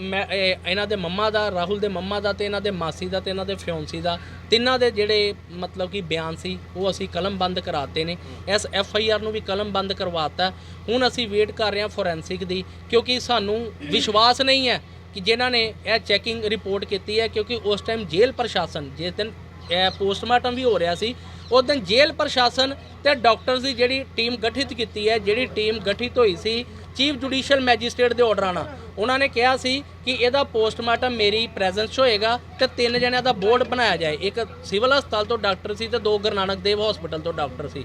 ਮੈਂ, ਇਹ- ਇਹਨਾਂ ਦੇ ਮੰਮਾ ਦਾ, ਰਾਹੁਲ ਦੇ ਮੰਮਾ ਦਾ ਤੇ ਇਹਨਾਂ ਦੇ ਮਾਸੀ ਦਾ ਤੇ ਇਹਨਾਂ ਦੇ ਫਿਓਂਸੀ ਦਾ, ਤਿੰਨਾਂ ਦੇ ਜਿਹੜੇ ਮਤਲਬ ਕਿ ਬਿਆਨ ਸੀ, ਉਹ ਅਸੀਂ ਕਲਮ ਬੰਦ ਕਰਾਤੇ ਨੇ। ਇਸ ਐਫ ਆਈ ਆਰ ਨੂੰ ਵੀ ਕਲਮ ਬੰਦ ਕਰਵਾਤਾ। ਹੁਣ ਅਸੀਂ ਵੇਟ ਕਰ ਰਹੇ ਹਾਂ ਫੋਰੈਂਸਿਕ ਦੀ, ਕਿਉਂਕਿ ਸਾਨੂੰ ਵਿਸ਼ਵਾਸ ਨਹੀਂ ਹੈ ਕਿ ਜਿਨ੍ਹਾਂ ਨੇ ਇਹ ਚੈਕਿੰਗ ਰਿਪੋਰਟ ਕੀਤੀ ਹੈ, ਕਿਉਂਕਿ ਉਸ ਟਾਈਮ ਜੇਲ੍ਹ ਪ੍ਰਸ਼ਾਸਨ, ਜਿਸ ਦਿਨ ਇਹ ਪੋਸਟਮਾਰਟਮ ਵੀ ਹੋ ਰਿਹਾ ਸੀ, ਉਸ ਦਿਨ ਜੇਲ੍ਹ ਪ੍ਰਸ਼ਾਸਨ ਤੇ ਡਾਕਟਰਸ ਦੀ ਜਿਹੜੀ ਟੀਮ ਗਠਿਤ ਕੀਤੀ ਹੈ, ਜਿਹੜੀ ਟੀਮ ਗਠਿਤ ਹੋਈ ਸੀ, ਚੀਫ ਜੁਡੀਸ਼ੀਅਲ ਮੈਜਿਸਟ੍ਰੇਟ ਦੇ ਆਰਡਰਾਂ ਨਾਲ ਉਹਨਾਂ ਨੇ ਕਿਹਾ ਸੀ ਕਿ ਇਹਦਾ ਪੋਸਟਮਾਰਟਮ ਮੇਰੀ ਪ੍ਰੈਜ਼ੈਂਸ 'ਚ ਹੋਏਗਾ ਤੇ ਤਿੰਨ ਜਣਿਆਂ ਦਾ ਬੋਰਡ ਬਣਾਇਆ ਜਾਏ। ਇੱਕ ਸਿਵਲ ਹਸਪਤਾਲ ਤੋਂ ਡਾਕਟਰ ਸੀ ਤੇ ਦੋ ਗੁਰੂ ਨਾਨਕ ਦੇਵ ਹਸਪੀਟਲ ਤੋਂ ਡਾਕਟਰ ਸੀ।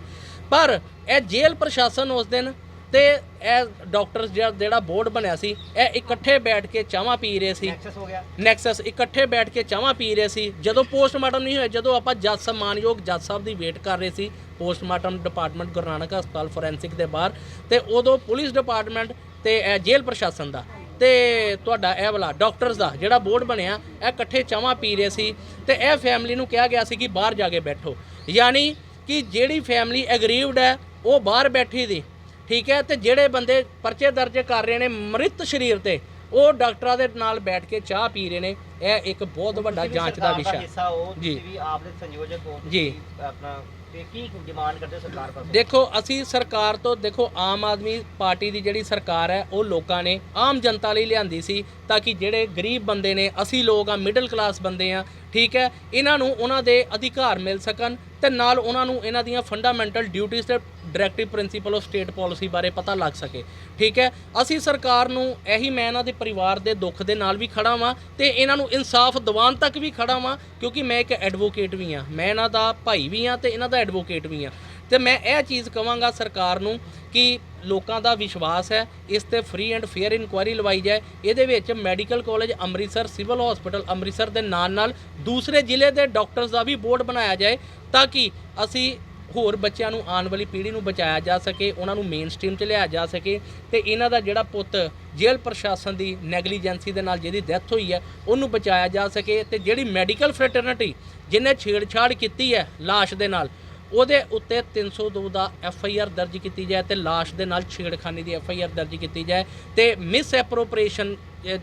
ਪਰ ਇਹ ਜੇਲ੍ਹ ਪ੍ਰਸ਼ਾਸਨ ਉਸ ਦਿਨ ਤੇ ਇਹ ਡਾਕਟਰਸ ਜਿਹੜਾ ਬੋਰਡ ਬਣਿਆ ਸੀ ਇਹ ਇਕੱਠੇ ਬੈਠ ਕੇ ਚਾਹਾਂ ਪੀ ਰਹੇ ਸੀ। ਐਕਸੈਸ ਹੋ ਗਿਆ। ਨੈਕਸਸ ਇਕੱਠੇ ਬੈਠ ਕੇ ਚਾਹਾਂ ਪੀ ਰਹੇ ਸੀ। ਜਦੋਂ ਪੋਸਟਮਾਰਟਮ ਨਹੀਂ ਹੋਇਆ ਜਦੋਂ ਆਪਾਂ ਜੱਜ ਸਨਮਾਨਯੋਗ ਜੱਜ ਸਾਹਿਬ ਦੀ ਵੇਟ ਕਰ ਰਹੇ ਸੀ ਪੋਸਟਮਾਰਟਮ ਡਿਪਾਰਟਮੈਂਟ ਗੁਰੂ ਨਾਨਕ ਹਸਪਤਾਲ ਫੋਰੈਂਸਿਕ ਦੇ ਬਾਹਰ ਤੇ ਉਦੋਂ ਪੁਲਿਸ ਡਿਪਾਰਟਮੈਂਟ ਤੇ ਇਹ ਜੇਲ੍ਹ ਪ੍ਰਸ਼ਾਸਨ ਦਾ। ਤੇ ਤੁਹਾਡਾ ਇਹ ਵਾਲਾ ਡਾਕਟਰਸ ਦਾ ਜਿਹੜਾ ਬੋਰਡ ਬਣਿਆ, ਇਹ ਇਕੱਠੇ ਚਾਹਾਂ ਪੀ ਰਹੇ ਸੀ ਤੇ ਇਹ ਫੈਮਿਲੀ ਨੂੰ ਕਿਹਾ ਗਿਆ ਸੀ ਕਿ ਬਾਹਰ ਜਾ ਕੇ ਬੈਠੋ। ਯਾਨੀ ਕਿ ਜਿਹੜੀ ਫੈਮਿਲੀ ਐਗਰੀਵਡ ਹੈ, ਉਹ ਬਾਹਰ ਬੈਠੀ ਦੀ। ਠੀਕ ਹੈ, ਤੇ ਜਿਹੜੇ ਬੰਦੇ ਪਰਚੇ ਦਰਜ ਕਰ ਰਹੇ ਨੇ ਮ੍ਰਿਤ ਸਰੀਰ ਤੇ ਉਹ ਡਾਕਟਰਾਂ ਦੇ ਨਾਲ ਬੈਠ ਕੇ ਚਾਹ ਪੀ ਰਹੇ ਨੇ ਇਹ ਇੱਕ ਬਹੁਤ ਵੱਡਾ ਜਾਂਚ ਦਾ ਵਿਸ਼ਾ ਜੀ। ਤੁਸੀਂ ਵੀ ਆਪ ਦੇ ਸੰਯੋਜਕ ਹੋ ਜੀ। ਤੁਸੀਂ ਆਪਣਾ ਤੇ ਕੀ ਡਿਮਾਂਡ ਕਰਦੇ ਹੋ ਸਰਕਾਰ ਪਾਸੋਂ ਦੇਖੋ ਅਸੀਂ ਸਰਕਾਰ ਤੋਂ ਦੇਖੋ ਆਮ ਆਦਮੀ ਪਾਰਟੀ ਦੀ ਜਿਹੜੀ ਸਰਕਾਰ ਹੈ ਉਹ ਲੋਕਾਂ ਨੇ ਆਮ ਜਨਤਾ ਲਈ ਲਿਆਂਦੀ ਸੀ ਤਾਂ ਕਿ ਜਿਹੜੇ ਗਰੀਬ ਬੰਦੇ ਨੇ ਅਸੀਂ ਲੋਕ ਆ ਮਿਡਲ ਕਲਾਸ ਬੰਦੇ ਆ ਠੀਕ ਹੈ ਇਹਨਾਂ ਨੂੰ ਉਹਨਾਂ ਦੇ ਅਧਿਕਾਰ ਮਿਲ ਸਕਣ ਤੇ ਨਾਲ ਉਹਨਾਂ ਨੂੰ ਇਹਨਾਂ ਦੀਆਂ ਫੰਡਾਮੈਂਟਲ ਡਿਊਟੀਆਂ ਤੇ directive principle of state policy ਬਾਰੇ ਪਤਾ ਲੱਗ ਸਕੇ। ਠੀਕ ਹੈ? ਅਸੀਂ ਸਰਕਾਰ ਨੂੰ ਇਹੀ ਮੈਂ ਇਹਨਾਂ ਦੇ ਪਰਿਵਾਰ ਦੇ ਦੁੱਖ ਦੇ ਨਾਲ ਵੀ ਖੜਾ ਵਾਂ ਤੇ ਇਹਨਾਂ ਨੂੰ ਇਨਸਾਫ ਦਿਵਾਉਣ ਤੱਕ ਵੀ ਖੜਾ ਵਾਂ, ਕਿਉਂਕਿ ਮੈਂ ਇੱਕ ਐਡਵੋਕੇਟ ਵੀ ਆ ਮੈਂ ਇਹਨਾਂ ਦਾ ਭਾਈ ਵੀ ਆ ਤੇ ਇਹਨਾਂ ਦਾ ਐਡਵੋਕੇਟ ਵੀ ਆ ਤੇ ਮੈਂ ਇਹ ਚੀਜ਼ ਕਵਾਂਗਾ ਸਰਕਾਰ ਨੂੰ ਕਿ ਲੋਕਾਂ ਦਾ ਵਿਸ਼ਵਾਸ ਹੈ, ਇਸ ਤੇ ਫ੍ਰੀ ਐਂਡ ਫੇਅਰ ਇਨਕੁਆਇਰੀ ਲਵਾਈ ਜਾਏ। ਇਹਦੇ ਵਿੱਚ medical college Amritsar civil hospital Amritsar ਦੇ ਨਾਲ ਨਾਲ ਦੂਸਰੇ ਜ਼ਿਲ੍ਹੇ ਦੇ ਡਾਕਟਰਸ ਦਾ ਵੀ ਬੋਰਡ ਬਣਾਇਆ ਜਾਏ, ਤਾਂ ਕਿ ਅਸੀਂ ਹੋਰ ਬੱਚਿਆਂ ਨੂੰ ਆਉਣ ਵਾਲੀ ਪੀੜ੍ਹੀ ਨੂੰ ਬਚਾਇਆ ਜਾ ਸਕੇ, ਉਹਨਾਂ ਨੂੰ ਮੇਨ ਸਟ੍ਰੀਮ 'ਚ ਲਿਆਇਆ ਜਾ ਸਕੇ। ਤੇ ਇਹਨਾਂ ਦਾ ਜਿਹੜਾ ਪੁੱਤ ਜੇਲ੍ਹ ਪ੍ਰਸ਼ਾਸਨ ਦੀ ਨੈਗਲੀਜੈਂਸੀ ਦੇ ਨਾਲ ਜਿਹਦੀ ਡੈਥ ਹੋਈ ਹੈ, ਉਹਨੂੰ ਬਚਾਇਆ ਜਾ ਸਕੇ। ਤੇ ਜਿਹੜੀ ਮੈਡੀਕਲ ਫਰੈਟਰਨਿਟੀ ਜਿਹਨੇ ਛੇੜਛਾੜ ਕੀਤੀ ਹੈ, ਲਾਸ਼ ਦੇ ਨਾਲ ਉਹਦੇ ਉੱਤੇ 302 ਦਾ ਐਫ ਆਈ ਆਰ ਦਰਜ ਕੀਤੀ ਜਾਏ ਤੇ ਲਾਸ਼ ਦੇ ਨਾਲ ਛੇੜਖਾਨੀ ਦੀ ਐਫ ਆਈ ਆਰ ਦਰਜ ਕੀਤੀ ਜਾਏ ਤੇ ਮਿਸ ਐਪਰੋਪਰੀਏਸ਼ਨ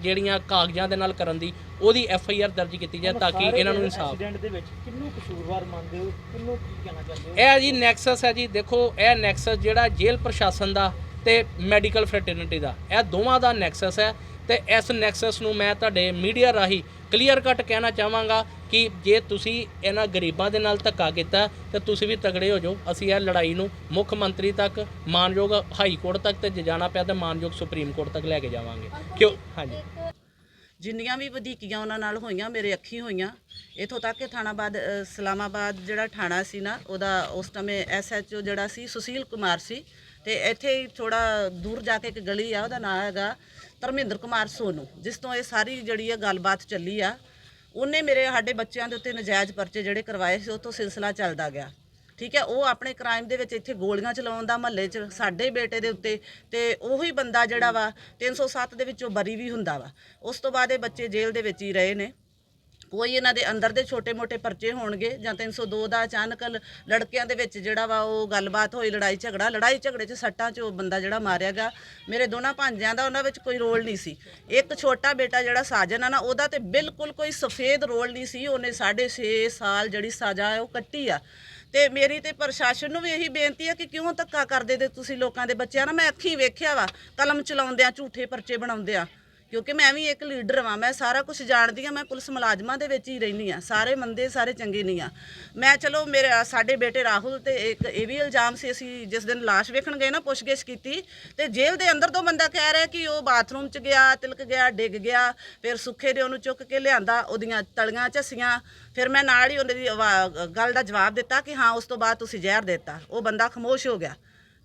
ਜਿਹੜੀਆਂ ਕਾਗਜ਼ਾਂ ਦੇ ਨਾਲ ਕਰਨ ਦੀ ਉਹਦੀ ਐਫ ਆਈ ਆਰ ਦਰਜ ਕੀਤੀ ਜਾਏ ਤਾਂ ਕਿ ਇਹਨਾਂ ਨੂੰ ਇਨਸਾਫ ਐਕਸੀਡੈਂਟ ਦੇ ਵਿੱਚ ਕਿੰਨੂੰ ਕਸੂਰਵਾਰ ਮੰਨਦੇ ਹੋ? ਕਿੰਨੂੰ ਕੀ ਕਹਿਣਾ ਚਾਹੁੰਦੇ ਹੋ? ਇਹ ਜੀ ਨੈਕਸਸ ਹੈ ਜੀ ਦੇਖੋ ਇਹ ਨੈਕਸਸ ਜਿਹੜਾ ਜੇਲ੍ਹ ਪ੍ਰਸ਼ਾਸਨ ਦਾ ਤੇ ਮੈਡੀਕਲ ਫਰੈਟਰਨਿਟੀ ਦਾ ਇਹ ਦੋਵਾਂ ਦਾ ਨੈਕਸਸ ਹੈ। ਤੇ ਇਸ ਨੈਕਸਸ ਨੂੰ ਮੈਂ ਤੁਹਾਡੇ ਮੀਡੀਆ ਰਾਹੀਂ ਕਲੀਅਰ ਕੱਟ ਕਹਿਣਾ ਚਾਹਾਂਗਾ ਕਿ ਜੇ ਤੁਸੀਂ ਇਹਨਾਂ ਗਰੀਬਾਂ ਦੇ ਨਾਲ ਧੱਕਾ ਕੀਤਾ ਤੇ ਤੁਸੀਂ ਵੀ ਤਗੜੇ ਹੋ ਜਾਓ। ਅਸੀਂ ਇਹ ਲੜਾਈ ਨੂੰ ਮੁੱਖ ਮੰਤਰੀ ਤੱਕ ਮਾਨਯੋਗ ਹਾਈ ਕੋਰਟ ਤੱਕ ਤੇ ਜੇ ਜਾਣਾ ਪਿਆ ਤਾਂ ਮਾਨਯੋਗ ਸੁਪਰੀਮ ਕੋਰਟ ਤੱਕ ਲੈ ਕੇ ਜਾਵਾਂਗੇ। ਕਿਉਂ? ਹਾਂਜੀ। ਜਿੰਨੀਆਂ ਵੀ ਵਧੀਕੀਆਂ ਉਹਨਾਂ ਨਾਲ ਹੋਈਆਂ ਮੇਰੇ ਅੱਖੀ ਹੋਈਆਂ ਇਥੋਂ ਤੱਕ ਕਿ ਥਾਣਾਬਾਦ ਸਲਾਮਾਬਾਦ ਜਿਹੜਾ ਥਾਣਾ ਸੀ ਨਾ ਉਹਦਾ ਉਸ ਸਮੇਂ ਐਸਐਚਓ ਜਿਹੜਾ ਸੀ ਸੁਸ਼ੀਲ ਕੁਮਾਰ ਸੀ ਤੇ ਇੱਥੇ ਹੀ ਥੋੜਾ ਦੂਰ ਜਾ ਕੇ ਇੱਕ ਗਲੀ ਆ, ਉਹਦਾ ਨਾਮ ਹੈਗਾ ਧਰਮਿੰਦਰ ਕੁਮਾਰ ਸੋਨੂ, ਜਿਸ ਤੋਂ ਇਹ ਸਾਰੀ ਜਿਹੜੀ ਆ ਗੱਲਬਾਤ ਚੱਲੀ ਆ, ਉਹਨੇ ਮੇਰੇ ਸਾਡੇ ਬੱਚਿਆਂ ਦੇ ਉੱਤੇ ਨਜਾਇਜ਼ ਪਰਚੇ ਜਿਹੜੇ ਕਰਵਾਏ ਸੀ, ਉਹ ਤੋਂ ਸਿਲਸਿਲਾ ਚੱਲਦਾ ਗਿਆ। ਠੀਕ ਹੈ, ਉਹ ਆਪਣੇ ਕ੍ਰਾਈਮ ਦੇ ਵਿੱਚ ਇੱਥੇ ਗੋਲੀਆਂ ਚਲਾਉਣ ਦਾ ਮਹੱਲੇ 'ਚ, ਸਾਡੇ ਬੇਟੇ ਦੇ ਉੱਤੇ, ਤੇ ਉਹੀ ਬੰਦਾ ਜਿਹੜਾ ਵਾ 307 ਦੇ ਵਿੱਚੋਂ ਬਰੀ ਵੀ ਹੁੰਦਾ ਵਾ। ਉਸ ਤੋਂ ਬਾਅਦ ਇਹ ਬੱਚੇ ਜੇਲ੍ਹ ਦੇ ਵਿੱਚ ਹੀ ਰਹੇ ਨੇ। ਕੋਈ ਇਹਨਾਂ ਦੇ ਅੰਦਰ ਦੇ ਛੋਟੇ-ਮੋਟੇ ਪਰਚੇ ਹੋਣਗੇ ਜਾਂ 302 ਦਾ ਅਚਾਨਕ ਲੜਕਿਆਂ ਦੇ ਵਿੱਚ ਜਿਹੜਾ ਵਾ ਉਹ ਗੱਲਬਾਤ ਹੋਈ, ਲੜਾਈ ਝਗੜਾ, ਲੜਾਈ ਝਗੜੇ 'ਚ ਸੱਟਾਂ 'ਚ ਉਹ ਬੰਦਾ ਜਿਹੜਾ ਮਾਰਿਆ ਗਿਆ। ਮੇਰੇ ਦੋਨਾਂ ਭਾਂਜਿਆਂ ਦਾ ਉਹਨਾਂ ਵਿੱਚ ਕੋਈ ਰੋਲ ਨਹੀਂ ਸੀ। ਇੱਕ ਛੋਟਾ ਬੇਟਾ ਜਿਹੜਾ ਸਾਜਨ ਆ ਨਾ, ਉਹਦਾ ਤੇ ਬਿਲਕੁਲ ਕੋਈ ਸਫੇਦ ਰੋਲ ਨਹੀਂ ਸੀ। ਉਹਨੇ 6.5 ਸਾਲ ਜਿਹੜੀ ਸਜ਼ਾ ਹੈ ਉਹ ਕੱਟੀ ਆ। ਤੇ ਮੇਰੀ ਤੇ ਪ੍ਰਸ਼ਾਸਨ ਨੂੰ ਵੀ ਇਹੀ ਬੇਨਤੀ ਹੈ ਕਿ ਕਿਉਂ ਧੱਕਾ ਕਰਦੇ ਤੇ ਤੁਸੀਂ ਲੋਕਾਂ ਦੇ ਬੱਚਿਆਂ ਨਾਲ? ਮੈਂ ਅੱਖੀਂ ਵੇਖਿਆ ਵਾ, ਕਲਮ ਚਲਾਉਂਦਿਆਂ, ਝੂਠੇ ਪਰਚੇ ਬਣਾਉਂਦੇ ਆ ਕਿਉਂਕਿ ਮੈਂ ਵੀ ਇੱਕ ਲੀਡਰ ਵਾਂ, ਮੈਂ ਸਾਰਾ ਕੁਝ ਜਾਣਦੀ ਆ ਮੈਂ ਪੁਲਿਸ ਮੁਲਾਜ਼ਮਾਂ ਦੇ ਵਿੱਚ ਹੀ ਰਹਿੰਦੀ ਆ ਸਾਰੇ ਮੰਦੇ ਸਾਰੇ ਚੰਗੇ ਨਹੀਂ ਆ। ਮੈਂ ਚਲੋ ਮੇਰੇ, ਸਾਡੇ ਬੇਟੇ ਰਾਹੁਲ ਤੇ ਇੱਕ ਇਹ ਵੀ ਇਲਜ਼ਾਮ ਸੀ, ਅਸੀਂ ਜਿਸ ਦਿਨ ਲਾਸ਼ ਵੇਖਣ ਗਏ ਨਾ, ਪੁੱਛਗਿੱਛ ਕੀਤੀ ਤੇ ਜੇਲ੍ਹ ਦੇ ਅੰਦਰ ਤੋਂ ਬੰਦਾ ਕਹਿ ਰਿਹਾ ਕਿ ਉਹ ਬਾਥਰੂਮ 'ਚ ਗਿਆ, ਤਿਲਕ ਗਿਆ, ਡਿੱਗ ਗਿਆ, ਫਿਰ ਸੁੱਖੇ ਦੇ ਉਹਨੂੰ ਚੁੱਕ ਕੇ ਲਿਆਂਦਾ, ਉਹਦੀਆਂ ਤਲੀਆਂ ਝੱਸੀਆਂ, ਫਿਰ ਮੈਂ ਨਾਲ ਹੀ ਉਹਦੀ ਆਵਾ- ਗੱਲ ਦਾ ਜਵਾਬ ਦਿੱਤਾ ਕਿ ਹਾਂ, ਉਸ ਤੋਂ ਬਾਅਦ ਤੁਸੀਂ ਜ਼ਹਿਰ ਦਿੱਤਾ, ਉਹ ਬੰਦਾ ਖਾਮੋਸ਼ ਹੋ ਗਿਆ।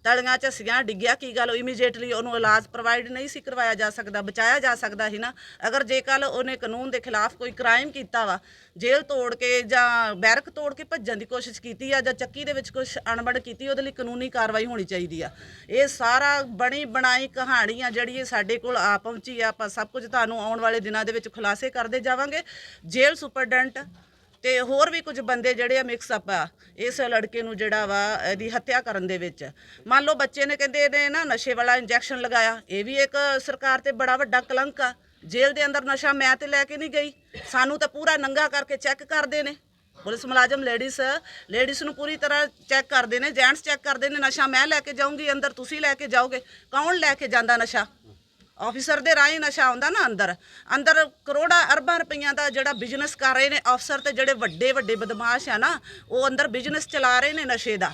ਤਲੀਆਂ ਝੱਸੀਆਂ, ਡਿੱਗਿਆ ਕੀ ਗੱਲ? ਇਮੀਡੀਏਟਲੀ ਉਹਨੂੰ ਇਲਾਜ ਪ੍ਰੋਵਾਈਡ ਨਹੀਂ ਸੀ ਕਰਵਾਇਆ ਜਾ ਸਕਦਾ, ਬਚਾਇਆ ਜਾ ਸਕਦਾ ਸੀ ਨਾ। ਅਗਰ ਜੇ ਕੱਲ ਉਹਨੇ ਕਾਨੂੰਨ ਦੇ ਖਿਲਾਫ ਕੋਈ ਕ੍ਰਾਈਮ ਕੀਤਾ ਵਾ, ਜੇਲ੍ਹ ਤੋੜ ਕੇ ਜਾਂ ਬੈਰਕ ਤੋੜ ਕੇ ਭੱਜਣ ਦੀ ਕੋਸ਼ਿਸ਼ ਕੀਤੀ ਆ ਜਾਂ ਚੱਕੀ ਦੇ ਵਿੱਚ ਕੁਝ ਅਣਬਣ ਕੀਤੀ, ਉਹਦੇ ਲਈ ਕਾਨੂੰਨੀ ਕਾਰਵਾਈ ਹੋਣੀ ਚਾਹੀਦੀ ਆ। ਇਹ ਸਾਰਾ ਬਣੀ ਬਣਾਈ ਕਹਾਣੀ ਆ ਜਿਹੜੀ ਇਹ ਸਾਡੇ ਕੋਲ ਆ ਪਹੁੰਚੀ ਆ। ਆਪਾਂ ਸਭ ਕੁਝ ਤੁਹਾਨੂੰ ਆਉਣ ਵਾਲੇ ਦਿਨਾਂ ਦੇ ਵਿੱਚ ਖੁਲਾਸੇ ਕਰਦੇ ਜਾਵਾਂਗੇ। ਜੇਲ੍ਹ ਸੁਪਰਡੈਂਟ ਤੇ ਹੋਰ ਵੀ ਕੁਝ ਬੰਦੇ ਜਿਹੜੇ ਆ ਮਿਕਸ ਅਪ ਆ, ਇਸ ਲੜਕੇ ਨੂੰ ਜਿਹੜਾ ਵਾ, ਇਹਦੀ ਹੱਤਿਆ ਕਰਨ ਦੇ ਵਿੱਚ। ਮੰਨ ਲਓ ਬੱਚੇ ਨੇ ਕਹਿੰਦੇ ਇਹਨੇ ਨਾ ਨਸ਼ੇ ਵਾਲਾ ਇੰਜੈਕਸ਼ਨ ਲਗਾਇਆ, ਇਹ ਵੀ ਇੱਕ ਸਰਕਾਰ ਤੇ ਬੜਾ ਵੱਡਾ ਕਲੰਕ ਆ। ਜੇਲ੍ਹ ਦੇ ਅੰਦਰ ਨਸ਼ਾ ਮੈਂ ਤੇ ਲੈ ਕੇ ਨਹੀਂ ਗਈ। ਸਾਨੂੰ ਤਾਂ ਪੂਰਾ ਨੰਗਾ ਕਰਕੇ ਚੈੱਕ ਕਰਦੇ ਨੇ। ਪੁਲਿਸ ਮੁਲਾਜ਼ਮ ਲੇਡੀਜ਼ ਲੇਡੀਜ਼ ਨੂੰ ਪੂਰੀ ਤਰ੍ਹਾਂ ਚੈੱਕ ਕਰਦੇ ਨੇ ਜੈਂਟਸ ਚੈੱਕ ਕਰਦੇ ਨੇ, ਨਸ਼ਾ ਮੈਂ ਲੈ ਕੇ ਜਾਊਂਗੀ, ਅੰਦਰ ਤੁਸੀਂ ਲੈ ਕੇ ਜਾਓਗੇ। ਕੌਣ ਲੈ ਕੇ ਜਾਂਦਾ ਨਸ਼ਾ? ਆਫੀਸਰ ਦੇ ਰਾਹੀਂ ਨਸ਼ਾ ਆਉਂਦਾ ਨਾ ਅੰਦਰ। ਅੰਦਰ ਕਰੋੜਾਂ ਅਰਬਾਂ ਰੁਪਈਆਂ ਦਾ ਜਿਹੜਾ ਬਿਜ਼ਨਸ ਕਰ ਰਹੇ ਨੇ ਅਫਸਰ ਤੇ ਜਿਹੜੇ ਵੱਡੇ ਵੱਡੇ ਬਦਮਾਸ਼ ਆ ਨਾ, ਉਹ ਅੰਦਰ ਬਿਜ਼ਨਸ ਚਲਾ ਰਹੇ ਨੇ ਨਸ਼ੇ ਦਾ।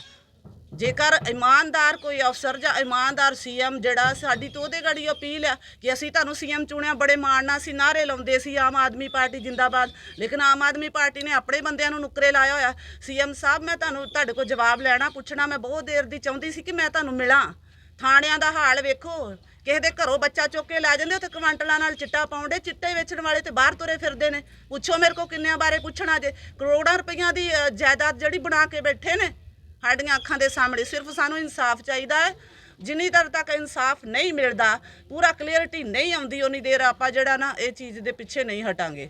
ਜੇਕਰ ਇਮਾਨਦਾਰ ਕੋਈ ਅਫਸਰ ਜਾਂ ਇਮਾਨਦਾਰ ਸੀਐਮ ਜਿਹੜਾ ਸਾਡੀ ਤੋਂ ਉਹਦੇ ਗੜੀ ਅਪੀਲ ਆ ਕਿ ਅਸੀਂ ਤੁਹਾਨੂੰ ਸੀਐਮ ਚੁਣਿਆ, ਬੜੇ ਮਾਣ ਨਾਲ ਸੀ ਨਾਰੇ ਲਾਉਂਦੇ ਸੀ ਆਮ ਆਦਮੀ ਪਾਰਟੀ ਜਿੰਦਾਬਾਦ। ਲੇਕਿਨ ਆਮ ਆਦਮੀ ਪਾਰਟੀ ਨੇ ਆਪਣੇ ਬੰਦਿਆਂ ਨੂੰ ਨੁਕਰੇ ਲਾਇਆ ਹੋਇਆ। ਸੀਐਮ ਸਾਹਿਬ, ਮੈਂ ਤੁਹਾਨੂੰ ਤੁਹਾਡੇ ਕੋਲ ਜਵਾਬ ਲੈਣਾ, ਪੁੱਛਣਾ, ਮੈਂ ਬਹੁਤ ਦੇਰ ਦੀ ਚਾਹੁੰਦੀ ਸੀ ਕਿ ਮੈਂ ਤੁਹਾਨੂੰ ਮਿਲਾਂ। ਥਾਣਿਆਂ ਦਾ ਹਾਲ ਵੇਖੋ। ਕਿਸੇ ਦੇ ਘਰੋਂ ਬੱਚਾ ਚੁੱਕ ਕੇ ਲੈ ਜਾਂਦੇ ਉੱਥੇ ਕਵੰਟਲਾਂ ਨਾਲ ਚਿੱਟਾ ਪਾਉਂਦੇ ਚਿੱਟੇ ਵੇਚਣ ਵਾਲੇ ਤੇ ਬਾਹਰ ਤੁਰੇ ਫਿਰਦੇ ਨੇ। ਪੁੱਛੋ ਮੇਰੇ ਕੋ ਕਿੰਨਿਆਂ ਬਾਰੇ ਪੁੱਛਣਾ ਜੇ। ਕਰੋੜਾਂ ਰੁਪਈਆਂ ਦੀ ਅ, ਜਾਇਦਾਦ ਜਿਹੜੀ ਬਣਾ ਕੇ ਬੈਠੇ ਨੇ ਸਾਡੀਆਂ ਅੱਖਾਂ ਦੇ ਸਾਹਮਣੇ। ਸਿਰਫ ਸਾਨੂੰ ਇਨਸਾਫ ਚਾਹੀਦਾ ਹੈ। ਜਿੰਨੀ ਦਰ ਤੱਕ ਇਨਸਾਫ ਨਹੀਂ ਮਿਲਦਾ ਪੂਰਾ ਕਲੀਅਰਿਟੀ ਨਹੀਂ ਆਉਂਦੀ ਉਨੀ ਦੇਰ ਆਪਾਂ ਜਿਹੜਾ ਨਾ ਇਹ ਚੀਜ਼ ਦੇ ਪਿੱਛੇ ਨਹੀਂ ਹਟਾਂਗੇ।